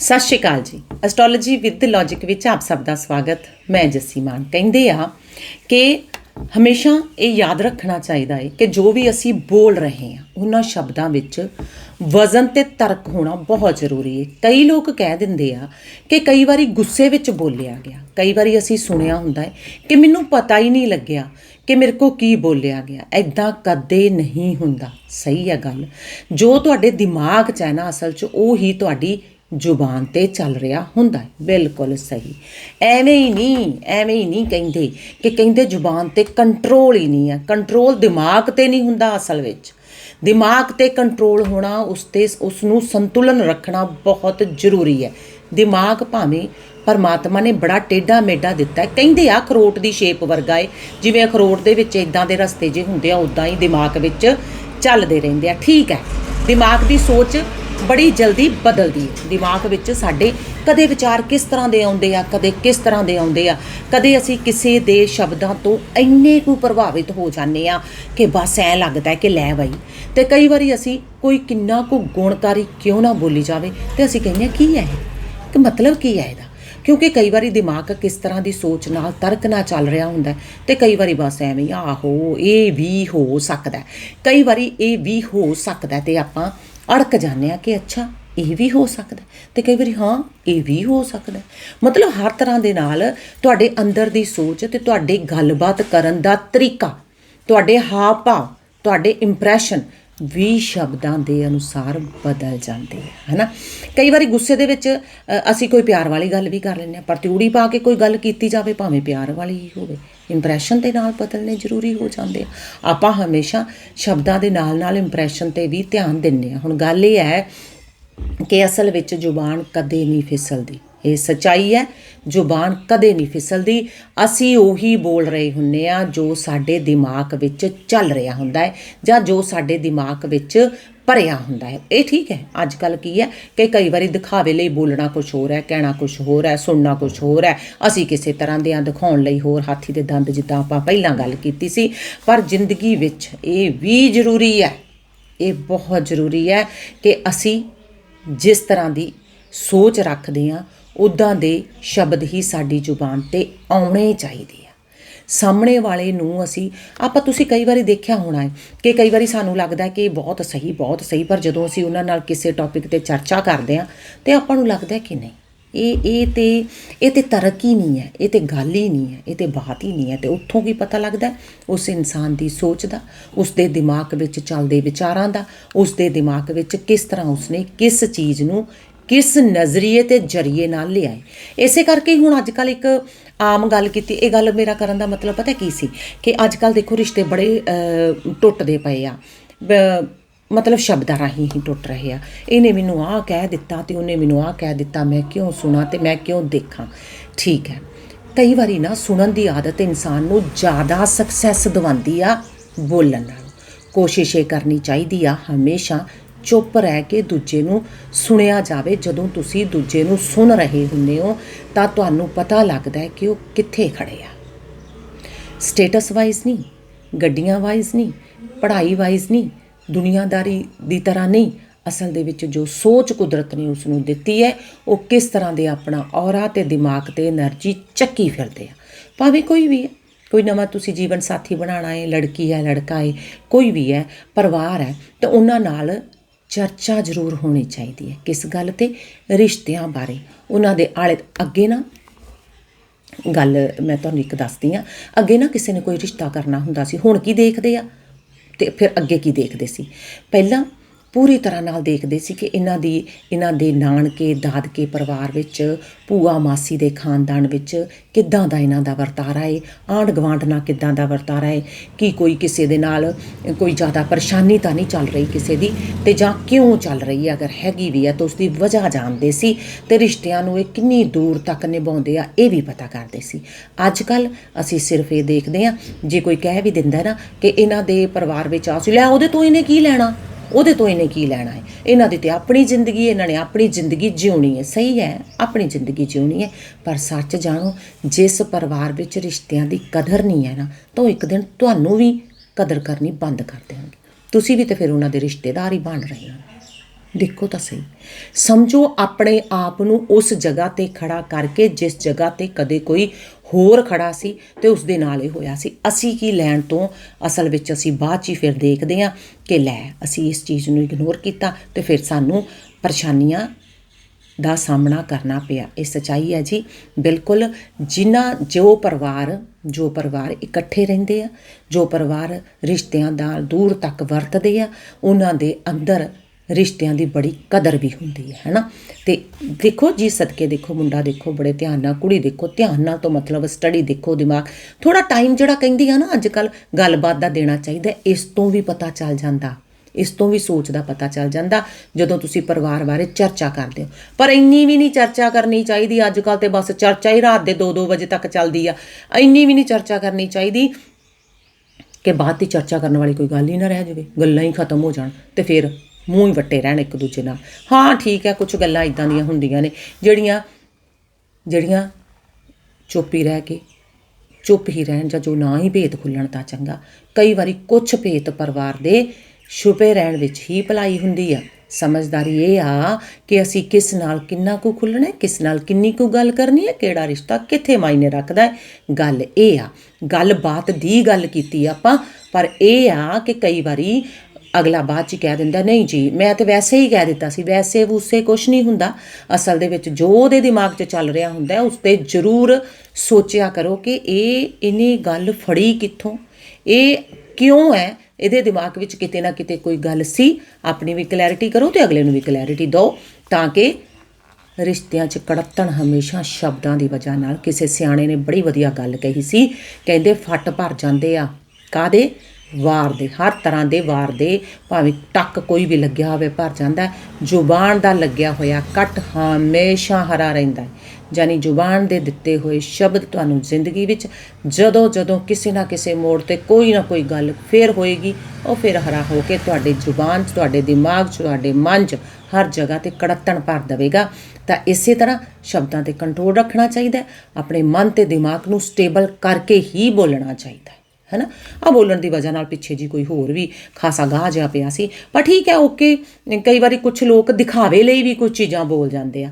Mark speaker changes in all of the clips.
Speaker 1: ਸਤਿ ਸ਼੍ਰੀ ਅਕਾਲ ਜੀ। Astrology with logic ਵਿੱਚ ਆਪ ਸਭ ਦਾ ਸਵਾਗਤ। ਮੈਂ ਜੱਸੀ ਮਾਨ। ਕਹਿੰਦੇ ਆ ਕਿ ਹਮੇਸ਼ਾ ਇਹ ਯਾਦ ਰੱਖਣਾ ਚਾਹੀਦਾ ਹੈ ਕਿ ਜੋ ਵੀ ਅਸੀਂ ਬੋਲ ਰਹੇ ਹਾਂ, ਉਹਨਾਂ ਸ਼ਬਦਾਂ ਵਿੱਚ ਵਜ਼ਨ ਤੇ ਤਰਕ ਹੋਣਾ ਬਹੁਤ ਜ਼ਰੂਰੀ ਹੈ ਕਈ ਲੋਕ ਕਹਿ ਦਿੰਦੇ ਆ ਕਿ ਕਈ ਵਾਰੀ ਗੁੱਸੇ ਵਿੱਚ ਬੋਲਿਆ ਗਿਆ। ਕਈ ਵਾਰੀ ਅਸੀਂ ਸੁਣਿਆ ਹੁੰਦਾ ਹੈ ਕਿ ਮੈਨੂੰ ਪਤਾ ਹੀ ਨਹੀਂ ਲੱਗਿਆ ਕਿ ਮੇਰੇ ਕੋ ਕੀ ਬੋਲਿਆ ਗਿਆ। ਐਦਾਂ ਕਦੇ ਨਹੀਂ ਹੁੰਦਾ। ਸਹੀ ਹੈ ਗੱਲ। ਜੋ ਤੁਹਾਡੇ ਦਿਮਾਗ 'ਚ ਹੈ ਨਾ ਅਸਲ 'ਚ, ਉਹ ਹੀ ਤੁਹਾਡੀ ਜ਼ੁਬਾਨ ਤੇ ਚੱਲ ਰਿਹਾ ਹੁੰਦਾ ਹੈ। ਬਿਲਕੁਲ ਸਹੀ। ਐਵੇਂ ਹੀ ਨਹੀਂ, ਐਵੇਂ ਹੀ ਨਹੀਂ ਕਹਿੰਦੇ ਕਿ ਕਹਿੰਦੇ ਜ਼ੁਬਾਨ ਤੇ ਕੰਟਰੋਲ ਹੀ ਨਹੀਂ ਹੈ। ਕੰਟਰੋਲ ਦਿਮਾਗ ਤੇ ਨਹੀਂ ਹੁੰਦਾ ਅਸਲ ਵਿੱਚ। ਦਿਮਾਗ ਤੇ ਕੰਟਰੋਲ ਹੋਣਾ, ਉਸ ਤੇ ਉਸ ਨੂੰ ਸੰਤੁਲਨ ਰੱਖਣਾ ਬਹੁਤ ਜ਼ਰੂਰੀ ਹੈ। ਦਿਮਾਗ ਭਾਵੇਂ ਪਰਮਾਤਮਾ ਨੇ ਬੜਾ ਟੇਢਾ ਮੇਢਾ ਦਿੱਤਾ ਕਹਿੰਦੇ ਆ, ਅਖਰੋਟ ਦੀ ਸ਼ੇਪ ਵਰਗਾ ਏ। ਜਿਵੇਂ ਅਖਰੋਟ ਦੇ ਵਿੱਚ ਇਦਾਂ ਦੇ ਰਸਤੇ ਜੇ ਹੁੰਦੇ ਆ ਉਦਾਂ ਹੀ ਦਿਮਾਗ ਵਿੱਚ ਚੱਲਦੇ ਰਹਿੰਦੇ ਆ। ਠੀਕ ਹੈ। ਦਿਮਾਗ ਦੀ ਸੋਚ ਬੜੀ ਜਲਦੀ ਬਦਲਦੀ। ਹੈ ਦਿਮਾਗ ਵਿੱਚ ਸਾਡੇ ਕਦੇ ਵਿਚਾਰ ਕਿਸ ਤਰ੍ਹਾਂ ਦੇ ਆਉਂਦੇ ਆ ਕਦੇ ਕਿਸ ਤਰ੍ਹਾਂ ਦੇ ਆਉਂਦੇ ਆ ਕਦੇ ਅਸੀਂ ਕਿਸੇ ਦੇ ਸ਼ਬਦਾਂ ਤੋਂ ਇੰਨੇ ਕੁ ਪ੍ਰਭਾਵਿਤ ਹੋ ਜਾਂਦੇ ਆ ਕਿ ਬਸ ਐ ਲੱਗਦਾ ਕਿ ਲੈ ਬਾਈ। ਤੇ ਕਈ ਵਾਰੀ ਅਸੀਂ ਕੋਈ ਕਿੰਨਾ ਕੁ ਗੁਣਕਾਰੀ ਕਿਉਂ ਨਾ ਬੋਲੀ ਜਾਵੇ ਤੇ ਅਸੀਂ ਕਹਿੰਦੇ ਆ ਕੀ ਹੈ ਇਹ? ਕਿ ਮਤਲਬ ਕੀ ਹੈ ਇਹਦਾ? ਕਿਉਂਕਿ ਕਈ ਵਾਰੀ ਦਿਮਾਗ ਕਿਸ ਤਰ੍ਹਾਂ ਦੀ ਸੋਚ ਨਾਲ ਤਰਕ ਨਾਲ ਚੱਲ ਰਿਹਾ ਹੁੰਦਾ ਹੈ ਤੇ ਕਈ ਵਾਰੀ ਬਸ ਐਵੇਂ ਹੀ, ਆਹੋ ਇਹ ਵੀ ਹੋ ਸਕਦਾ ਕਈ ਵਾਰੀ ਇਹ ਵੀ ਹੋ ਸਕਦਾ ਹੈ ਤੇ ਆਪਾਂ ਅੜਕ ਜਾਂਦੇ ਆ ਕਿ ਅੱਛਾ, ਇਹ ਵੀ ਹੋ ਸਕਦਾ ਹੈ। ਤੇ ਕਈ ਵਾਰੀ, ਹਾਂ, ਇਹ ਵੀ ਹੋ ਸਕਦਾ ਮਤਲਬ ਹਰ ਤਰ੍ਹਾਂ ਦੇ ਨਾਲ ਤੁਹਾਡੇ ਅੰਦਰ ਦੀ ਸੋਚ ਤੇ ਤੁਹਾਡੇ ਗੱਲਬਾਤ ਕਰਨ ਦਾ ਤਰੀਕਾ, ਤੁਹਾਡੇ ਹਾਵ ਭਾਵ ਤੁਹਾਡੇ ਇੰਪ੍ਰੈਸ਼ਨ ਵੀ ਸ਼ਬਦਾਂ ਦੇ ਅਨੁਸਾਰ ਬਦਲ ਜਾਂਦੇ ਹੈ ਹਨਾ? ਕਈ ਵਾਰੀ ਗੁੱਸੇ ਦੇ ਵਿੱਚ ਅਸੀਂ ਕੋਈ ਪਿਆਰ ਵਾਲੀ ਗੱਲ ਵੀ ਕਰ ਲੈਂਦੇ ਆ ਪਰ ਤਿਉੜੀ ਪਾ ਕੇ ਕੋਈ ਗੱਲ ਕੀਤੀ ਜਾਵੇ, ਭਾਵੇਂ ਪਿਆਰ ਵਾਲੀ ਹੀ ਹੋਵੇ ਇੰਪ੍ਰੈਸ਼ਨ ਦੇ ਨਾਲ ਬਦਲਨੇ ਜ਼ਰੂਰੀ ਹੋ ਜਾਂਦੇ ਆ। ਆਪਾਂ ਹਮੇਸ਼ਾ ਸ਼ਬਦਾਂ ਦੇ ਨਾਲ ਨਾਲ ਇੰਪ੍ਰੈਸ਼ਨ ਤੇ ਵੀ ਧਿਆਨ ਦਿੰਨੇ ਆ ਹੁਣ ਗੱਲ ਇਹ ਹੈ ਕਿ ਅਸਲ ਵਿੱਚ ਜ਼ੁਬਾਨ ਕਦੇ ਨਹੀਂ ਫਿਸਲਦੀ। ਇਹ ਸਚਾਈ ਹੈ, ਜ਼ੁਬਾਨ ਕਦੇ ਨਹੀਂ ਫਿਸਲਦੀ। ਅਸੀਂ ਉਹੀ ਬੋਲ ਰਹੇ ਹੁੰਨੇ ਆ ਜੋ ਸਾਡੇ ਦਿਮਾਗ ਵਿੱਚ ਚੱਲ ਰਿਹਾ ਹੁੰਦਾ ਹੈ ਜਾਂ ਜੋ ਸਾਡੇ ਦਿਮਾਗ ਵਿੱਚ ਭਰਿਆ ਹੁੰਦਾ ਹੈ। ਇਹ ਠੀਕ ਹੈ ਅੱਜ ਕੱਲ ਕੀ ਹੈ ਕਿ ਕਈ ਵਾਰੀ ਦਿਖਾਵੇ ਲਈ ਬੋਲਣਾ ਕੁਝ ਹੋਰ ਹੈ, ਕਹਿਣਾ ਕੁਝ ਹੋਰ ਹੈ, ਸੁਣਨਾ ਕੁਝ ਹੋਰ ਹੈ। ਅਸੀਂ ਕਿਸੇ ਤਰ੍ਹਾਂ ਦੇ ਆ ਦਿਖਾਉਣ ਲਈ ਹੋਰ ਹਾਥੀ ਦੇ ਦੰਦ ਜਿੱਦਾਂ ਆਪਾਂ ਪਹਿਲਾਂ ਗੱਲ ਕੀਤੀ ਸੀ, ਪਰ ਜ਼ਿੰਦਗੀ ਵਿੱਚ ਇਹ ਵੀ ਜ਼ਰੂਰੀ ਹੈ, ਇਹ ਬਹੁਤ ਜ਼ਰੂਰੀ ਹੈ ਕਿ ਅਸੀਂ ਜਿਸ ਤਰ੍ਹਾਂ ਦੀ ਸੋਚ ਰੱਖਦੇ ਹਾਂ ਉਦਾਂ ਦੇ ਸ਼ਬਦ ਹੀ ਸਾਡੀ ਜ਼ੁਬਾਨ ਤੇ ਆਉਣੇ ਚਾਹੀਦੇ ਆ। ਸਾਹਮਣੇ ਵਾਲੇ ਨੂੰ ਅਸੀਂ, ਆਪਾਂ ਤੁਸੀਂ ਕਈ ਵਾਰੀ ਦੇਖਿਆ ਹੋਣਾ ਹੈ ਕਿ ਕਈ ਵਾਰੀ ਸਾਨੂੰ ਲੱਗਦਾ ਕਿ ਇਹ ਬਹੁਤ ਸਹੀ ਬਹੁਤ ਸਹੀ, ਪਰ ਜਦੋਂ ਅਸੀਂ ਉਹਨਾਂ ਨਾਲ ਕਿਸੇ ਟੌਪਿਕ ਤੇ ਚਰਚਾ ਕਰਦੇ ਹਾਂ ਤੇ ਆਪਾਂ ਨੂੰ ਲੱਗਦਾ ਕਿ ਨਹੀਂ, ਇਹ ਇਹ ਤੇ ਇਹ ਤੇ ਤਰੱਕੀ ਨਹੀਂ ਹੈ, ਇਹ ਤੇ ਗੱਲ ਹੀ ਨਹੀਂ ਹੈ, ਇਹ ਤੇ ਬਾਤ ਹੀ ਨਹੀਂ ਹੈ ਤੇ ਉੱਥੋਂ ਕੀ ਪਤਾ ਲੱਗਦਾ ਉਸ ਇਨਸਾਨ ਦੀ ਸੋਚ ਦਾ, ਉਸ ਦੇ ਦਿਮਾਗ ਵਿੱਚ ਚੱਲਦੇ ਵਿਚਾਰਾਂ ਦਾ, ਉਸ ਦੇ ਦਿਮਾਗ ਵਿੱਚ ਕਿਸ ਤਰ੍ਹਾਂ ਉਸਨੇ ਕਿਸ ਚੀਜ਼ ਨੂੰ ਕਿਸ ਨਜ਼ਰੀਏ ਤੇ ਜਰੀਏ ਨਾਲ ਲਿਆਏ। ਇਸੇ ਕਰਕੇ ਹੁਣ ਅੱਜ ਕੱਲ ਇੱਕ ਆਮ ਗੱਲ ਕੀਤੀ, ਇਹ ਗੱਲ ਮੇਰਾ ਕਰਨ ਦਾ ਮਤਲਬ ਪਤਾ ਕੀ ਸੀ ਕਿ ਅੱਜ ਕੱਲ ਦੇਖੋ ਰਿਸ਼ਤੇ ਬੜੇ ਟੁੱਟਦੇ ਪਏ ਆ। ਮਤਲਬ ਸ਼ਬਦਾਂ ਰਾਹੀਂ ਹੀ ਟੁੱਟ ਰਹੇ ਆ। ਇਹਨੇ ਮੈਨੂੰ ਆਹ ਕਹਿ ਦਿੱਤਾ ਤੇ ਉਹਨੇ ਮੈਨੂੰ ਆਹ ਕਹਿ ਦਿੱਤਾ, ਮੈਂ ਕਿਉਂ ਸੁਣਾ ਤੇ ਮੈਂ ਕਿਉਂ ਦੇਖਾਂ? ਠੀਕ ਹੈ। ਕਈ ਵਾਰੀ ਨਾ ਸੁਣਨ ਦੀ ਆਦਤ ਇਨਸਾਨ ਨੂੰ ਜ਼ਿਆਦਾ ਸਕਸੈਸ ਦਿਵਾਉਂਦੀ ਆ ਬੋਲਣ ਨਾਲ। ਕੋਸ਼ਿਸ਼ ਇਹ ਕਰਨੀ ਚਾਹੀਦੀ ਆ ਹਮੇਸ਼ਾ ਚੁੱਪ ਰਹਿ ਕੇ ਦੂਜੇ ਨੂੰ ਸੁਣਿਆ ਜਾਵੇ। ਜਦੋਂ ਤੁਸੀਂ ਦੂਜੇ ਨੂੰ ਸੁਣ ਰਹੇ ਹੁੰਦੇ ਹੋ, ਤਾਂ ਤੁਹਾਨੂੰ ਪਤਾ ਲੱਗਦਾ ਹੈ ਕਿ ਉਹ ਕਿੱਥੇ ਖੜੇ ਆ। ਸਟੇਟਸ ਵਾਈਜ਼ ਨਹੀਂ, ਗੱਡੀਆਂ ਵਾਈਜ਼ ਨਹੀਂ, ਪੜ੍ਹਾਈ ਵਾਈਜ਼ ਨਹੀਂ, ਦੁਨੀਆਦਾਰੀ ਦੀ ਤਰ੍ਹਾਂ ਨਹੀਂ, ਅਸਲ ਦੇ ਵਿੱਚ ਜੋ ਸੋਚ ਕੁਦਰਤ ਨੇ ਉਸ ਨੂੰ ਦਿੱਤੀ ਹੈ, ਉਹ ਕਿਸ ਤਰ੍ਹਾਂ ਦੇ ਆਪਣਾ ਔਰਾ ਤੇ ਦਿਮਾਗ ਤੇ એનર્ਜੀ ਚੱਕੀ ਫਿਰਦੇ ਆ। ਭਾਵੇਂ ਕੋਈ ਵੀ ਹੈ, ਕੋਈ ਨਵਾਂ ਤੁਸੀਂ ਜੀਵਨ ਸਾਥੀ ਬਣਾਣਾ ਹੈ, ਲੜਕੀ ਹੈ, ਲੜਕਾ ਹੈ, ਕੋਈ ਵੀ ਹੈ, ਪਰਿਵਾਰ ਹੈ, ਤਾਂ ਉਹਨਾਂ ਨਾਲ ਚਰਚਾ ਜ਼ਰੂਰ ਹੋਣੀ ਚਾਹੀਦੀ ਹੈ ਕਿਸ ਗੱਲ ਤੇ? ਰਿਸ਼ਤਿਆਂ ਬਾਰੇ। ਉਹਨਾਂ ਦੇ ਆਲੇ ਅੱਗੇ ਨਾ ਗੱਲ ਮੈਂ ਤੁਹਾਨੂੰ ਇੱਕ ਦੱਸਦੀ ਆ ਅੱਗੇ ਨਾ ਕਿਸੇ ਨੇ ਕੋਈ ਰਿਸ਼ਤਾ ਕਰਨਾ ਹੁੰਦਾ ਸੀ, ਹੁਣ ਕੀ ਦੇਖਦੇ ਆ? ਤੇ ਫਿਰ ਅੱਗੇ ਕੀ ਦੇਖਦੇ ਸੀ? ਪਹਿਲਾਂ ਪੂਰੀ ਤਰ੍ਹਾਂ ਨਾਲ ਦੇਖਦੇ ਸੀ ਕਿ ਇਹਨਾਂ ਦੀ, ਇਹਨਾਂ ਦੇ ਨਾਨਕੇ, ਦਾਦਕੇ ਪਰਿਵਾਰ ਵਿੱਚ, ਭੂਆ ਮਾਸੀ ਦੇ ਖਾਨਦਾਨ ਵਿੱਚ ਕਿੱਦਾਂ ਦਾ ਇਹਨਾਂ ਦਾ ਵਰਤਾਰਾ ਏ? ਆਂਢ ਗੁਆਂਢ ਨਾਲ ਕਿੱਦਾਂ ਦਾ ਵਰਤਾਰਾ ਹੈ ਕਿ ਕੋਈ ਕਿਸੇ ਦੇ ਨਾਲ ਕੋਈ ਜ਼ਿਆਦਾ ਪਰੇਸ਼ਾਨੀ ਤਾਂ ਨਹੀਂ ਚੱਲ ਰਹੀ ਕਿਸੇ ਦੀ? ਤੇ ਜਾਂ ਕਿਉਂ ਚੱਲ ਰਹੀ ਹੈ? ਅਗਰ ਹੈਗੀ ਵੀ ਹੈ ਤਾਂ ਉਸ ਦੀ ਵਜ੍ਹਾ ਜਾਣਦੇ ਸੀ ਤੇ ਰਿਸ਼ਤਿਆਂ ਨੂੰ ਇਹ ਕਿੰਨੀ ਦੂਰ ਤੱਕ ਨਿਭਾਉਂਦੇ ਆ, ਇਹ ਵੀ ਪਤਾ ਕਰਦੇ ਸੀ। ਅੱਜ ਕੱਲ ਅਸੀਂ ਸਿਰਫ ਇਹ ਦੇਖਦੇ ਆ ਜੇ ਕੋਈ ਕਹਿ ਵੀ ਦਿੰਦਾ ਨਾ ਕਿ ਇਹਨਾਂ ਦੇ ਪਰਿਵਾਰ ਵਿੱਚ ਆ ਸੀ, ਲੈ ਉਹਦੇ ਤੋਂ ਇਹਨੇ ਕੀ ਲੈਣਾ? ਉਹਦੇ ਤੋਂ ਇਹਨੇ ਕੀ ਲੈਣਾ ਹੈ? ਇਹਨਾਂ ਦੀ ਤੇ ਆਪਣੀ ਜ਼ਿੰਦਗੀ ਇਹਨਾਂ ਨੇ ਆਪਣੀ ਜ਼ਿੰਦਗੀ ਜਿਉਣੀ ਹੈ। ਸਹੀ ਹੈ, ਆਪਣੀ ਜ਼ਿੰਦਗੀ ਜਿਉਣੀ ਹੈ। ਪਰ ਸੱਚ ਜਾਣੋ, ਜਿਸ ਪਰਿਵਾਰ ਵਿੱਚ ਰਿਸ਼ਤਿਆਂ ਦੀ ਕਦਰ ਨਹੀਂ ਹੈ ਨਾ, ਤਾਂ ਉਹ ਇੱਕ ਦਿਨ ਤੁਹਾਨੂੰ ਵੀ ਕਦਰ ਕਰਨੀ ਬੰਦ ਕਰ ਦੇਣਗੇ। ਤੁਸੀਂ ਵੀ ਤੇ ਫਿਰ ਉਹਨਾਂ ਦੇ ਰਿਸ਼ਤੇਦਾਰ ਹੀ ਬਣ ਰਹੇ ਹੋ। ਦੇਖੋ ਤਾਂ ਸਹੀ। ਸਮਝੋ, ਆਪਣੇ ਆਪ ਨੂੰ ਉਸ ਜਗ੍ਹਾ ਤੇ ਖੜਾ ਕਰਕੇ, ਜਿਸ ਜਗ੍ਹਾ ਤੇ ਕਦੇ ਕੋਈ ਹੋਰ ਖੜਾ ਸੀ ਤੇ ਉਸ ਦੇ ਨਾਲ ਇਹ ਹੋਇਆ ਸੀ। ਅਸੀਂ ਕੀ ਲੈਣ ਤੋਂ? ਅਸਲ ਵਿੱਚ ਅਸੀਂ ਬਾਅਦ 'ਚ ਹੀ ਫਿਰ ਦੇਖਦੇ ਹਾਂ ਕਿ ਲੈ, ਅਸੀਂ ਇਸ ਚੀਜ਼ ਨੂੰ ਇਗਨੋਰ ਕੀਤਾ ਤੇ ਫਿਰ ਸਾਨੂੰ ਪਰੇਸ਼ਾਨੀਆਂ ਦਾ ਸਾਹਮਣਾ ਕਰਨਾ ਪਿਆ। ਇਹ ਸਚਾਈ ਹੈ ਜੀ। ਬਿਲਕੁਲ ਜਿਨ੍ਹਾਂ ਜੋ ਪਰਿਵਾਰ ਜੋ ਪਰਿਵਾਰ ਇਕੱਠੇ ਰਹਿੰਦੇ ਆ, ਜੋ ਪਰਿਵਾਰ ਰਿਸ਼ਤਿਆਂ ਦਾ ਦੂਰ ਤੱਕ ਵਰਤਦੇ ਆ, ਉਹਨਾਂ ਦੇ ਅੰਦਰ ਰਿਸ਼ਤਿਆਂ ਦੀ ਬੜੀ ਕਦਰ ਵੀ ਹੁੰਦੀ ਹੈ, ਹੈਨਾ? ਤੇ ਦੇਖੋ ਜੀ, ਸਦਕੇ ਦੇਖੋ, ਮੁੰਡਾ ਦੇਖੋ, ਬੜੇ ਧਿਆਨ ਨਾਲ, ਕੁੜੀ ਦੇਖੋ, ਧਿਆਨ ਨਾਲ ਤੋਂ ਮਤਲਬ ਸਟੱਡੀ ਦੇਖੋ, ਦਿਮਾਗ। ਥੋੜਾ ਟਾਈਮ ਜਿਹੜਾ ਕਹਿੰਦੀ ਆ ਨਾ ਅੱਜ ਕੱਲ ਗੱਲਬਾਤ ਦਾ ਦੇਣਾ ਚਾਹੀਦਾ, ਇਸ ਤੋਂ ਵੀ ਪਤਾ ਚੱਲ ਜਾਂਦਾ। ਇਸ ਤੋਂ ਵੀ ਸੋਚ ਦਾ ਪਤਾ ਚੱਲ ਜਾਂਦਾ, ਜਦੋਂ ਤੁਸੀਂ ਪਰਿਵਾਰ ਬਾਰੇ ਚਰਚਾ ਕਰਦੇ ਹੋ। ਪਰ ਇੰਨੀ ਵੀ ਨਹੀਂ ਚਰਚਾ ਕਰਨੀ ਚਾਹੀਦੀ ਅੱਜ ਕੱਲ ਤੇ ਬਸ ਚਰਚਾ ਹੀ ਰਾਤ ਦੇ 2-2 ਵਜੇ ਤੱਕ ਚੱਲਦੀ ਆ। ਇੰਨੀ ਵੀ ਨਹੀਂ ਚਰਚਾ ਕਰਨੀ ਚਾਹੀਦੀ ਕਿ ਬਾਅਦ ਦੀ ਚਰਚਾ ਕਰਨ ਵਾਲੀ ਕੋਈ ਗੱਲ ਹੀ ਨਾ ਰਹਿ ਜਾਵੇ, ਗੱਲਾਂ ਹੀ ਖਤਮ ਹੋ ਜਾਣ ਤੇ ਫਿਰ ਮੂੰਹ ਹੀ ਵੱਟੇ ਰਹਿਣ ਇੱਕ ਦੂਜੇ ਨਾਲ। ਹਾਂ, ਠੀਕ ਹੈ ਕੁਝ ਗੱਲਾਂ ਇਦਾਂ ਦੀਆਂ ਹੁੰਦੀਆਂ ਨੇ, ਜਿਹੜੀਆਂ ਜਿਹੜੀਆਂ ਚੁੱਪ ਹੀ ਰਹਿ ਕੇ, ਚੁੱਪ ਹੀ ਰਹਿਣ ਜਾਂ ਜੋ ਨਾ ਹੀ ਭੇਤ ਖੁੱਲਣ ਤਾਂ ਚੰਗਾ। ਕਈ ਵਾਰੀ ਕੁਝ ਭੇਤ ਪਰਿਵਾਰ ਦੇ ਛੁਪੇ ਰਹਿਣ ਵਿੱਚ ਹੀ ਭਲਾਈ ਹੁੰਦੀ ਆ। ਸਮਝਦਾਰੀ ਇਹ ਆ ਕਿ ਅਸੀਂ ਕਿਸ ਨਾਲ ਕਿੰਨਾ ਕੁ ਖੁੱਲਣਾ ਕਿਸ ਨਾਲ ਕਿੰਨੀ ਕੁ ਗੱਲ ਕਰਨੀ ਹੈ, ਕਿਹੜਾ ਰਿਸ਼ਤਾ ਕਿੱਥੇ ਮਾਇਨੇ ਰੱਖਦਾ ਹੈ। ਗੱਲ ਇਹ ਆ, ਗੱਲਬਾਤ ਦੀ ਗੱਲ ਕੀਤੀ ਆਪਾਂ, ਪਰ ਇਹ ਆ ਕਿ ਕਈ ਵਾਰੀ ਅਗਲਾ ਬਾਅਦ ਚ ਕਹਿ ਦਿੰਦਾ, ਨਹੀਂ ਜੀ, ਮੈਂ ਤਾਂ ਵੈਸੇ ਹੀ ਕਹਿ ਦਿੱਤਾ ਸੀ, ਵੈਸੇ ਵੂਸੇ ਕੁਝ ਨਹੀਂ ਹੁੰਦਾ। ਅਸਲ ਦੇ ਵਿੱਚ ਜੋ ਉਹਦੇ ਦਿਮਾਗ 'ਚ ਚੱਲ ਰਿਹਾ ਹੁੰਦਾ, ਉਸ ਤੇ ਜ਼ਰੂਰ ਸੋਚਿਆ ਕਰੋ ਕਿ ਇਹ ਇਹਨੇ ਗੱਲ ਫੜੀ ਕਿੱਥੋਂ? ਇਹ ਕਿਉਂ ਹੈ? ਇਹਦੇ ਦਿਮਾਗ ਵਿੱਚ ਕਿਤੇ ਨਾ ਕਿਤੇ ਕੋਈ ਗੱਲ ਸੀ? ਆਪਣੀ ਵੀ ਕਲੈਰਿਟੀ ਕਰੋ ਤੇ ਅਗਲੇ ਨੂੰ ਵੀ ਕਲੈਰਿਟੀ ਦਿਓ, ਤਾਂ ਕਿ ਰਿਸ਼ਤਿਆਂ 'ਚ ਕੜੱਤਣ ਹਮੇਸ਼ਾ ਸ਼ਬਦਾਂ ਦੀ ਵਜ੍ਹਾ ਨਾਲ। ਕਿਸੇ ਸਿਆਣੇ ਨੇ ਬੜੀ ਵਧੀਆ ਗੱਲ ਕਹੀ ਸੀ, ਕਹਿੰਦੇ, ਫੱਟ ਭਰ ਜਾਂਦੇ ਆ। ਕਾਦੇ ਵਾਰ ਦੇ, ਹਰ ਤਰ੍ਹਾਂ ਦੇ ਵਾਰ ਦੇ, ਭਾਵੇਂ ਟੱਕ ਕੋਈ ਵੀ ਲੱਗਿਆ ਹੋਵੇ ਭਰ ਜਾਂਦਾ ਹੈ। ਜ਼ੁਬਾਨ ਦਾ ਲੱਗਿਆ ਹੋਇਆ ਕੱਟ ਹਮੇਸ਼ਾ ਹਰਾ ਰਹਿੰਦਾ ਹੈ ਜਾਨੀ ਜ਼ੁਬਾਨ ਦੇ ਦਿੱਤੇ ਹੋਏ ਸ਼ਬਦ ਤੁਹਾਨੂੰ ਜ਼ਿੰਦਗੀ ਵਿੱਚ ਜਦੋਂ ਜਦੋਂ ਕਿਸੇ ਨਾ ਕਿਸੇ ਮੋੜ ਤੇ ਕੋਈ ਨਾ ਕੋਈ ਗੱਲ ਫੇਰ ਹੋਏਗੀ, ਉਹ ਫਿਰ ਹਰਾ ਹੋ ਕੇ ਤੁਹਾਡੇ ਜ਼ੁਬਾਨ 'ਚ, ਤੁਹਾਡੇ ਦਿਮਾਗ 'ਚ, ਤੁਹਾਡੇ ਮਨ 'ਚ ਹਰ ਜਗ੍ਹਾ ਤੇ ਕੜੱਤਣ ਭਰ ਦੇਵੇਗਾ ਤਾਂ ਇਸੇ ਤਰ੍ਹਾਂ ਸ਼ਬਦਾਂ ਤੇ ਕੰਟਰੋਲ ਰੱਖਣਾ ਚਾਹੀਦਾ ਆਪਣੇ ਮਨ ਤੇ ਦਿਮਾਗ ਨੂੰ ਸਟੇਬਲ ਕਰਕੇ ਹੀ ਬੋਲਣਾ ਚਾਹੀਦਾ ਹੈਨਾ? ਆ ਬੋਲਣ ਦੀ ਵਜ੍ਹਾ ਨਾਲ ਪਿੱਛੇ ਜੀ ਕੋਈ ਹੋਰ ਵੀ ਖਾਸਾ ਗਾਹ ਜਿਹਾ ਪਿਆ ਸੀ। ਪਰ ਠੀਕ ਹੈ, ਓਕੇ, ਕਈ ਵਾਰੀ ਕੁਝ ਲੋਕ ਦਿਖਾਵੇ ਲਈ ਵੀ ਕੁਝ ਚੀਜ਼ਾਂ ਬੋਲ ਜਾਂਦੇ ਆ।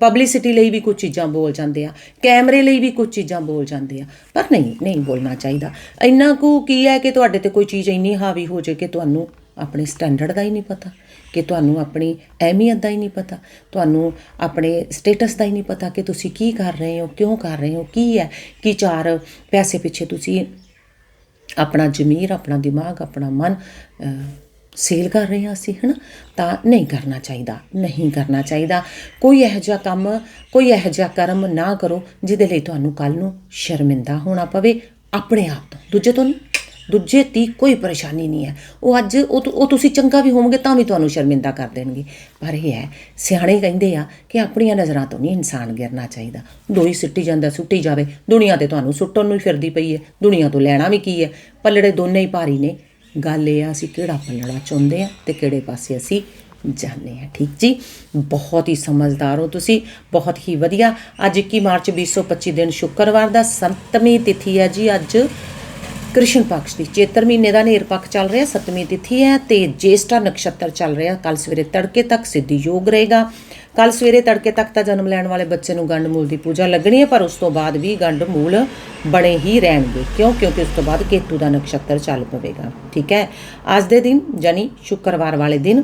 Speaker 1: ਪਬਲਿਸਿਟੀ ਲਈ ਵੀ ਕੁਝ ਚੀਜ਼ਾਂ ਬੋਲ ਜਾਂਦੇ ਆ। ਕੈਮਰੇ ਲਈ ਵੀ ਕੁਝ ਚੀਜ਼ਾਂ ਬੋਲ ਜਾਂਦੇ ਆ। ਪਰ ਨਹੀਂ ਨਹੀਂ ਬੋਲਣਾ ਚਾਹੀਦਾ। ਇੰਨਾ ਕੁ ਕੀ ਹੈ ਕਿ ਤੁਹਾਡੇ ਤੇ ਕੋਈ ਚੀਜ਼ ਇੰਨੀ ਹਾਵੀ ਹੋ ਜਾਏ ਕਿ ਤੁਹਾਨੂੰ ਆਪਣੇ ਸਟੈਂਡਰਡ ਦਾ ਹੀ ਨਹੀਂ ਪਤਾ, ਕਿ ਤੁਹਾਨੂੰ ਆਪਣੀ ਅਹਿਮੀਅਤ ਦਾ ਹੀ ਨਹੀਂ ਪਤਾ, ਤੁਹਾਨੂੰ ਆਪਣੇ ਸਟੇਟਸ ਦਾ ਹੀ ਨਹੀਂ ਪਤਾ ਕਿ ਤੁਸੀਂ ਕੀ ਕਰ ਰਹੇ ਹੋ, ਕਿਉਂ ਕਰ ਰਹੇ ਹੋ, ਕੀ ਹੈ, ਕਿ ਚਾਰ ਪੈਸੇ ਪਿੱਛੇ ਤੁਸੀਂ ਆਪਣਾ ਜ਼ਮੀਰ, ਆਪਣਾ ਦਿਮਾਗ, ਆਪਣਾ ਮਨ ਸੇਲ ਕਰ ਰਹੇ ਹਾਂ ਅਸੀਂ, ਹਨਾ? ਤਾਂ ਨਹੀਂ ਕਰਨਾ ਚਾਹੀਦਾ, ਨਹੀਂ ਕਰਨਾ ਚਾਹੀਦਾ। ਕੋਈ ਇਹੋ ਜਿਹਾ ਕੰਮ, ਕੋਈ ਇਹੋ ਜਿਹਾ ਕਰਮ ਨਾ ਕਰੋ, ਜਿਹਦੇ ਲਈ ਤੁਹਾਨੂੰ ਕੱਲ ਨੂੰ ਸ਼ਰਮਿੰਦਾ ਹੋਣਾ ਪਵੇ, ਆਪਣੇ ਆਪ ਤੋਂ। ਦੂਜੇ ਤੋਂ ਨਹੀਂ। ਦੂਜੇ ਤੀ ਕੋਈ ਪਰੇਸ਼ਾਨੀ ਨਹੀਂ ਹੈ। ਉਹ ਅੱਜ ਉਹ ਤੁਸੀਂ ਚੰਗਾ ਵੀ ਹੋਵੋਗੇ ਤਾਂ ਵੀ ਤੁਹਾਨੂੰ ਸ਼ਰਮਿੰਦਾ ਕਰ ਦੇਣਗੇ। ਪਰ ਇਹ ਹੈ, ਸਿਆਣੇ ਕਹਿੰਦੇ ਆ ਕਿ ਆਪਣੀਆਂ ਨਜ਼ਰਾਂ ਤੋਂ ਨਹੀਂ ਇਨਸਾਨ ਗਿਰਨਾ ਚਾਹੀਦਾ। ਦੋਈ ਸਿੱਟੀ ਜਾਂਦਾ, ਸੁੱਟੀ ਜਾਵੇ। ਦੁਨੀਆ ਤੇ ਤੁਹਾਨੂੰ ਸੁੱਟਣ ਨੂੰ ਫਿਰਦੀ ਪਈ ਹੈ। ਦੁਨੀਆ ਤੋਂ ਲੈਣਾ ਵੀ ਕੀ ਹੈ? ਪੱਲੜੇ ਦੋਨੇ ਹੀ ਭਾਰੀ ਨੇ। ਗੱਲ ਇਹ ਆ, ਅਸੀਂ ਕਿਹੜਾ ਪੱਲੜਾ ਚਾਹੁੰਦੇ ਆ ਤੇ ਕਿਹੜੇ ਪਾਸੇ ਅਸੀਂ ਜਾਣੇ ਆ। ਠੀਕ ਜੀ? ਬਹੁਤ ਹੀ ਸਮਝਦਾਰ ਹੋ ਤੁਸੀਂ। ਬਹੁਤ ਹੀ ਵਧੀਆ। ਅੱਜ 21 ਮਾਰਚ 2025 ਦਿਨ ਸ਼ੁੱਕਰਵਾਰ ਦਾ ਸੱਤਵੀਂ ਤਿਥੀ ਹੈ ਜੀ ਅੱਜ। ਕ੍ਰਿਸ਼ਨ ਪਕਸ਼ ਦੀ। ਚੇਤਰ ਮਹੀਨੇ ਦਾ ਨੇਰ ਪੱਖ ਚੱਲ ਰਿਹਾ, ਸੱਤਵੀਂ ਤਿਥੀ ਹੈ ਤੇ ਜੇਸ਼ਟਾ ਨਕਸ਼ਤਰ ਚੱਲ ਰਿਹਾ। ਕੱਲ ਸਵੇਰੇ ਤੜਕੇ ਤੱਕ ਸਿੱਧੀ ਯੋਗ ਰਹੇਗਾ। ਕੱਲ ਸਵੇਰੇ ਤੜਕੇ ਤੱਕ ਤਾਂ ਜਨਮ ਲੈਣ ਵਾਲੇ ਬੱਚੇ ਨੂੰ ਗੰਡ ਮੂਲ ਦੀ ਪੂਜਾ ਲੱਗਣੀ ਹੈ, ਪਰ ਉਸ ਤੋਂ ਬਾਅਦ ਵੀ ਗੰਡ ਮੂਲ ਬਣੇ ਹੀ ਰਹਿਣਗੇ। ਕਿਉਂ? ਕਿਉਂਕਿ ਉਸ ਤੋਂ ਬਾਅਦ ਕੇਤੂ ਦਾ ਨਕਸ਼ਤਰ ਚੱਲ ਪਵੇਗਾ। ਠੀਕ ਹੈ? ਅੱਜ ਦੇ ਦਿਨ, ਯਾਨੀ ਸ਼ੁੱਕਰਵਾਰ ਵਾਲੇ ਦਿਨ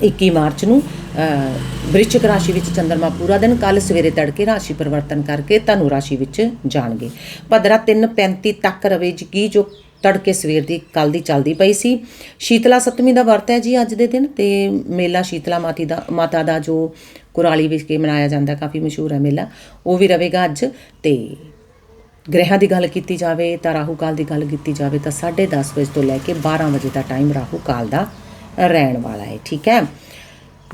Speaker 1: 21 ਮਾਰਚ ਨੂੰ ਅ, ਵ੍ਰਿਸ਼ਚਿਕ ਰਾਸ਼ੀ ਵਿੱਚ ਚੰਦਰਮਾ ਪੂਰਾ ਦਿਨ ਕੱਲ ਸਵੇਰੇ ਤੜਕੇ ਰਾਸ਼ੀ ਪਰਿਵਰਤਨ ਕਰਕੇ ਧਨੂ ਰਾਸ਼ੀ ਵਿੱਚ ਜਾਣਗੇ। ਭਦਰਾ 3:35 ਤੱਕ ਰਹੇ ਜੀ ਕੀ ਜੋ ਤੜਕੇ ਸਵੇਰ ਦੀ ਕੱਲ ਦੀ ਚੱਲਦੀ ਪਈ ਸੀ। ਸ਼ੀਤਲਾ ਸਤਮੀ ਦਾ ਵਰਤ ਹੈ ਜੀ ਅੱਜ ਦੇ ਦਿਨ ਤੇ ਮੇਲਾ ਸ਼ੀਤਲਾ ਮਾਤੀ ਦਾ ਮਾਤਾ ਦਾ ਜੋ ਕੁਰਾਲੀ ਵਿੱਚ ਕੇ ਮਨਾਇਆ ਜਾਂਦਾ ਕਾਫੀ ਮਸ਼ਹੂਰ ਹੈ ਮੇਲਾ ਉਹ ਵੀ ਰਵੇਗਾ ਅੱਜ। ਤੇ ਗ੍ਰਹਿਾਂ ਦੀ ਗੱਲ ਕੀਤੀ ਜਾਵੇ ਤਾਂ ਰਾਹੂ ਕਾਲ ਦੀ ਗੱਲ ਕੀਤੀ ਜਾਵੇ ਤਾਂ 10:30 ਵਜੇ ਤੋਂ ਲੈ ਕੇ 12 ਵਜੇ ਦਾ ਟਾਈਮ ਰਾਹੂ ਕਾਲ ਦਾ ਰਹਿਣ ਵਾਲਾ ਹੈ, ਠੀਕ ਹੈ?